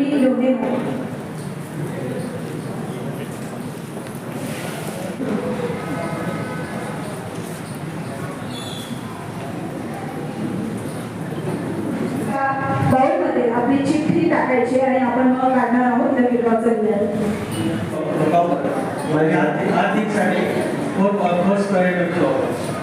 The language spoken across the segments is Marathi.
तुम्ही येऊ दे आपली चिठ्ठी टाकायची आणि आपण मग काढणार आहोत नवीन गावचं आर्थिकसाठी खूप ऑलमोस्ट करेक्ट होतो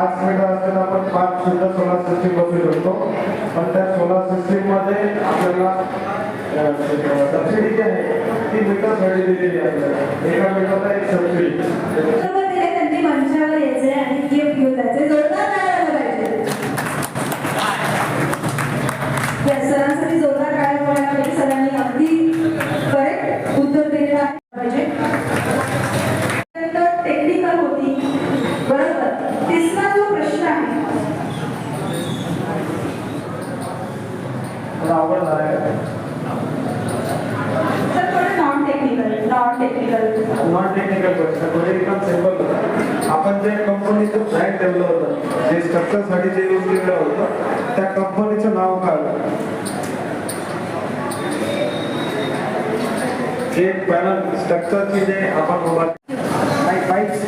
पाच मिटर असताना आपण पाच सुद्धा सोलार सिस्टीम बसू शकतो. पण त्या सोलार सिस्टीममध्ये आपल्याला सबसिडी जी आहे ती मीटरसाठी दिलेली आहे एका मीटरला एक सबसिडी आणि आवड अवघड झालं आहे नॉन आपण जे कंपनीचं फ्लॅट ठेवलं होतं जे स्ट्रक्चरसाठी जे यूज केलं होतं त्या कंपनीचं नाव काय? जे पॅनल स्ट्रक्चरची जे आपण उभा pipes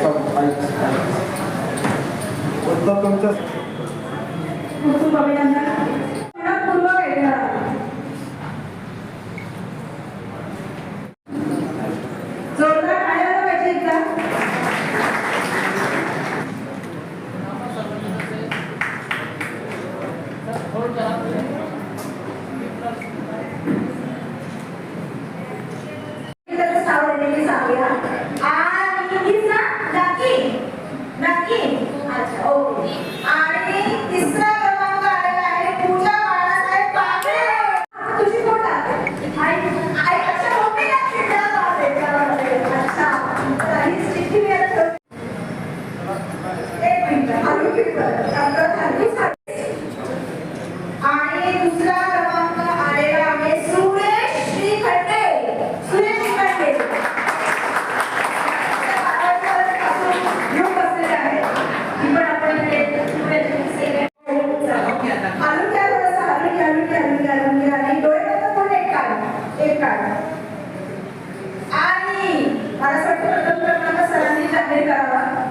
Ele está lá.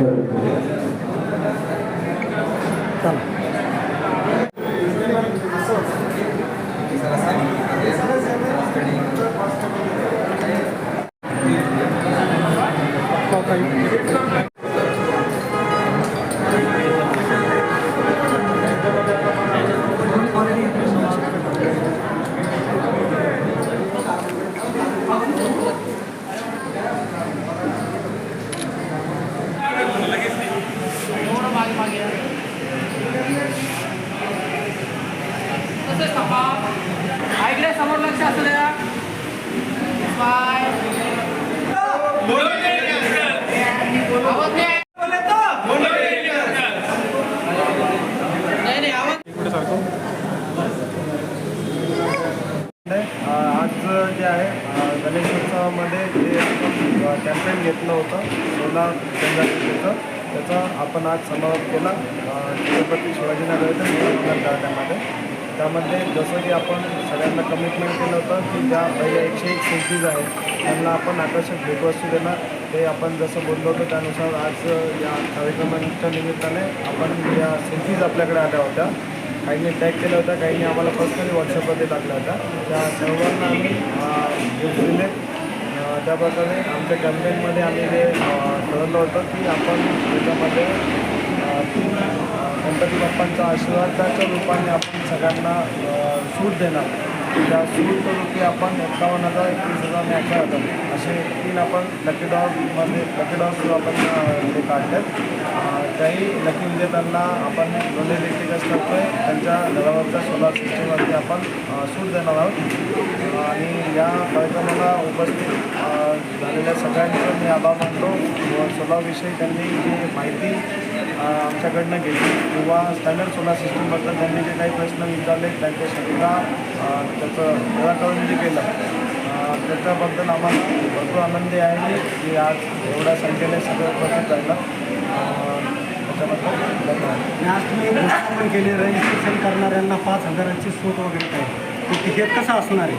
Obrigado. आज जे आहे गणेशोत्सवामध्ये जे कॅम्पेन घेतलं होतं सोला चंद्राचं त्याचा आपण आज समारोप केला. छत्रपती शिवाजीनगर येथे मुलाखत कार्यक्रमामध्ये त्यामध्ये जसं की आपण सगळ्यांना कमिटमेंट केलं होतं की ज्या पहिल्या एकशे एक सेल्फीज आहेत त्यांना आपण आकर्षक भेटवस्तू देणार. ते आपण जसं बोललो होतो त्यानुसार आज या कार्यक्रमाच्या निमित्ताने आपण या सेल्फीज आपल्याकडे आल्या होत्या. काहींनी टॅग केल्या होत्या काहींनी आम्हाला पर्सनली व्हॉट्सअपमध्ये टाकल्या होत्या. त्या सर्वांना आम्ही गिफ्ट दिले. त्याप्रकारे आमच्या कॅम्पेनमध्ये आम्ही जे ठरवलं होतं की आपण त्याच्यामध्ये अ, गणपती बाप्पांचा आशीर्वादाच्या रूपाने आपण सगळ्यांना सूट देणार. त्या सूट रूपी आपण एकावन्न हजार एकवीस हजार आणि अठरा हजार असे तीन आपण लकी डॉगमध्ये लकी डॉग आपण ते काढलेत त्याही लकी विजेत्यांना आपण दोन्ही इलेक्ट्रिक असल्यामुळे त्यांच्या घरावरच्या सोलार सिस्टीमवरती आपण सूट देणार आहोत. आणि या कार्यक्रमाला उपस्थित झालेल्या सगळ्यांचं मी आभार मानतो. व सोलारविषयी त्यांनी जी माहिती आमच्याकडनं घेतली किंवा स्टँडर्ड सोलार सिस्टीमबद्दल त्यांनी जे काही प्रश्न विचारले त्यांच्या शंका अ, त्याचं निराकरण जे केलं त्याच्याबद्दल आम्हाला भरपूर आनंदी आहे की आज एवढ्या संख्येने सगळं उपस्थित राहिलं. आज तुम्ही एक घोषणा पण केली रजिस्ट्रेशन करणाऱ्यांना पाच हजाराची सूट वगैरे काय? ते हे कसं असणार आहे?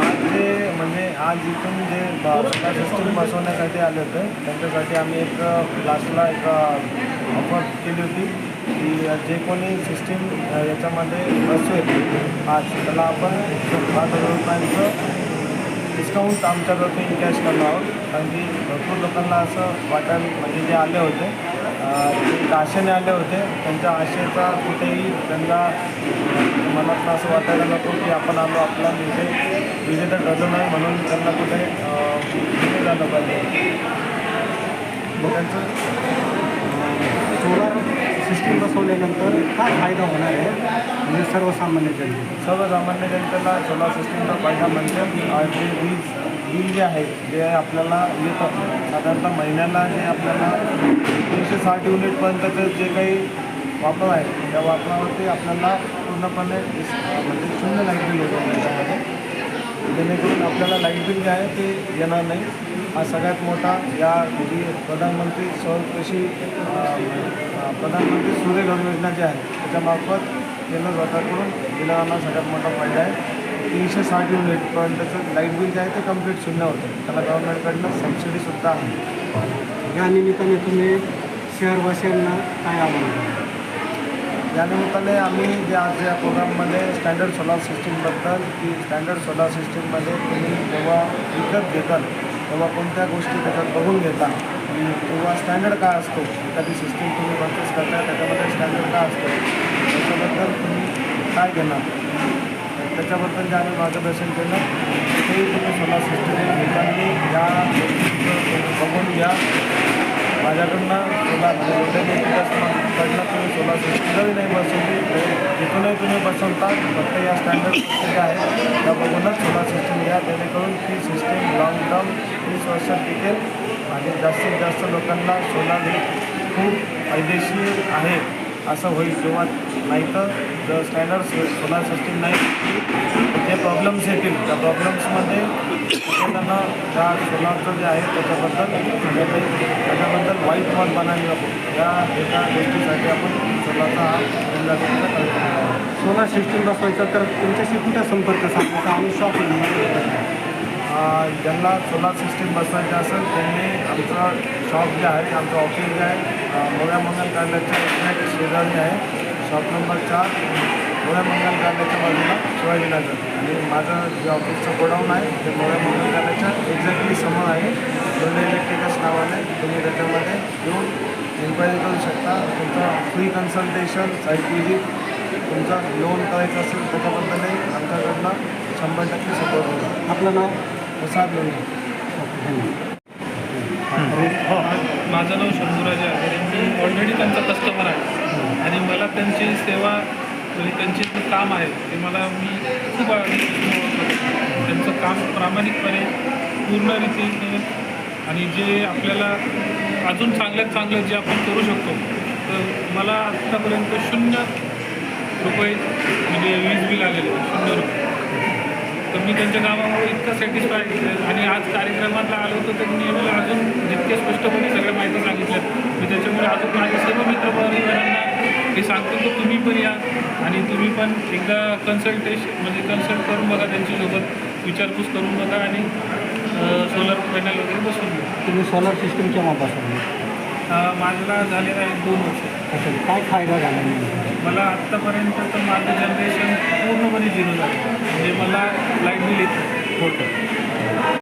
आज जे म्हणजे आज इथून जे सोलार सिस्टीम बसवण्यासाठी आले होते त्यांच्यासाठी आम्ही एक लास्टला एक ऑफर केली होती की जे कोणी सिस्टीम याच्यामध्ये बसवेल आज त्याला आपण पाच हजार रुपयांचं डिस्काउंट आमच्याकडून कॅश करणार आहोत. कारण की भरपूर लोकांना असं वाटायला म्हणजे जे आले होते ते आशेने आले होते त्यांच्या आशेचा कुठेही त्यांना मनात असं वाटायला नको की आपण आलो आपला विजय विजेता ठरलं नाही म्हणून त्यांना कुठे झालं पाहिजे. त्यांचं सोलर सिस्टीम बसवल्यानंतर काय फायदा होणार आहे. म्हणजे सर्वसामान्य जनतेला. सर्वसामान्य जनतेला सोलार सिस्टीमचा फायदा म्हणजे जे वीज बिल जे आहे जे आपल्याला येतं साधारणतः महिन्याला जे आपल्याला तीनशे साठ युनिटपर्यंतचं जे काही वापर आहे त्या वापरावरती आपल्याला पूर्णपणे म्हणजे शून्य लाइट बिल होतं त्याच्यामध्ये जेणेकरून आपल्याला लाइट बिल जे आहे ते येणार नाही. हा सगळ्यात मोठा या जी प्रधानमंत्री सौर कृषी प्रधानमंत्री सूर्यघर योजना जी आहे त्याच्यामार्फत केंद्र सरकारकडून दिला जाणारा सगळ्यात मोठा फायदा आहे. तीनशे साठ युनिटपर्यंतचं लाइट बिल जे आहे ते कंप्लीट शून्य होतं. त्याला गव्हर्नमेंटकडनं सबसिडीसुद्धा आहे. या निमित्ताने तुम्ही शहरवासियांना काय आव्हान कराल? या निमित्ताने आम्ही जे आज या प्रोग्राममध्ये स्टँडर्ड सोलार सिस्टीमबद्दल की स्टँडर्ड सोलार सिस्टीममध्ये तुम्ही जेव्हा विकत घेताल तेव्हा कोणत्या गोष्टी त्याच्यात बघून घेता. किंवा स्टँडर्ड काय असतो? एखादी सिस्टीम तुम्ही परचेस करता त्याच्यामध्ये स्टँडर्ड काय असतो? त्याच्याबद्दल तुम्ही काय घेणार? त्याच्याबद्दल जे आम्ही मार्गदर्शन केलं तेही तुम्ही सोलार सिस्टीम घेताना या बघून घ्या. माझ्याकडनं सोलार म्हणजे कडनं तुम्ही सोलार सिस्टीम नाही बसवली तिथूनही तुम्ही बसवता फक्त या स्टँडर्ड सिस्टीम आहेत त्या बघूनच सोलार सिस्टीम घ्या. जेणेकरून ती सिस्टीम लॉंग टर्म तीस वर्षात टिकेल आणि जास्तीत जास्त लोकांना सोलार हे खूप फायदेशीर आहे असं होईल किंवा नाहीतर जर स्टँडर्ड सोलार सिस्टीम नाही जे प्रॉब्लेम्स येतील त्या प्रॉब्लेम्समध्ये त्यांना त्या सोलारचं जे आहे त्याच्याबद्दल त्याच्याबद्दल वाईट मत बनायला नको. या एका गोष्टीसाठी आपण सोलारचा हा सोलार सिस्टीम बसवायचा तर तुमच्याशी कुठं संपर्क साधायचा आम्ही शॉप ज्यांना सोलार सिस्टीम बसवायची असेल त्यांनी आमचं शॉप जे आहे आमचं ऑफिस जे आहे मोळ्या मंगल कार्यालयाच्या एक्झॅक्ट शेजारी आहे. शॉप नंबर चार मोऱ्या मंगल कार्यालयाच्या बाजूला शिवाजीनगर. आणि माझं जे ऑफिसचं गोडाऊन आहे ते मोळ्या मंगल कार्यालयाच्या एक्झॅक्टली समोर आहे. दोन्ही इलेक्ट्रिकल्स नावाने तुम्ही त्याच्यामध्ये येऊन इन्क्वायरी करू शकता. तुमचं फ्री कन्सल्टेशन साईट विजिट तुमचं लोन करायचं असेल त्याच्याबद्दलही आमच्याकडनं शंभर टक्के सपोर्ट होईल. आपलं नाव? प्रसाद लोणी. माझं नाव शंभूराज आहे मी ऑलरेडी त्यांचा कस्टमर आहे. आणि मला त्यांची सेवा म्हणजे त्यांचे जे काम आहे ते मला मी खूप त्यांचं काम प्रामाणिकपणे पूर्ण रीतीने आणि जे आपल्याला अजून चांगल्यात चांगलं जे आपण करू शकतो तर मला आत्तापर्यंत शून्य रुपये म्हणजे वीज बिल आलेले आहे, शून्य रुपये. तर मी त्यांच्या कामामुळे इतकं सॅटिस्फाय आणि आज कार्यक्रमाला आलो होतो तर मी मला अजून जितके स्पष्टपणे सगळ्या माहिती सांगितल्या मी त्याच्यामुळे अजून माझ्या सर्व मित्रपरिवारांना हे सांगतो की तुम्ही पण या आणि तुम्ही पण एकदा कन्सल्टेशन म्हणजे कन्सल्ट करून बघा त्यांच्यासोबत. विचारपूस करून बघा आणि सोलर पॅनल वगैरे बसवून घ्या तुम्ही सोलर सिस्टम केव्हापासून? अं, माझला झालेला आहे दोन वर्ष. काय फायदा झाला? मला आत्तापर्यंत तर माझं जनरेशन पूर्णपणे झिरो झालं. म्हणजे मला लाइट बिल येतं होतं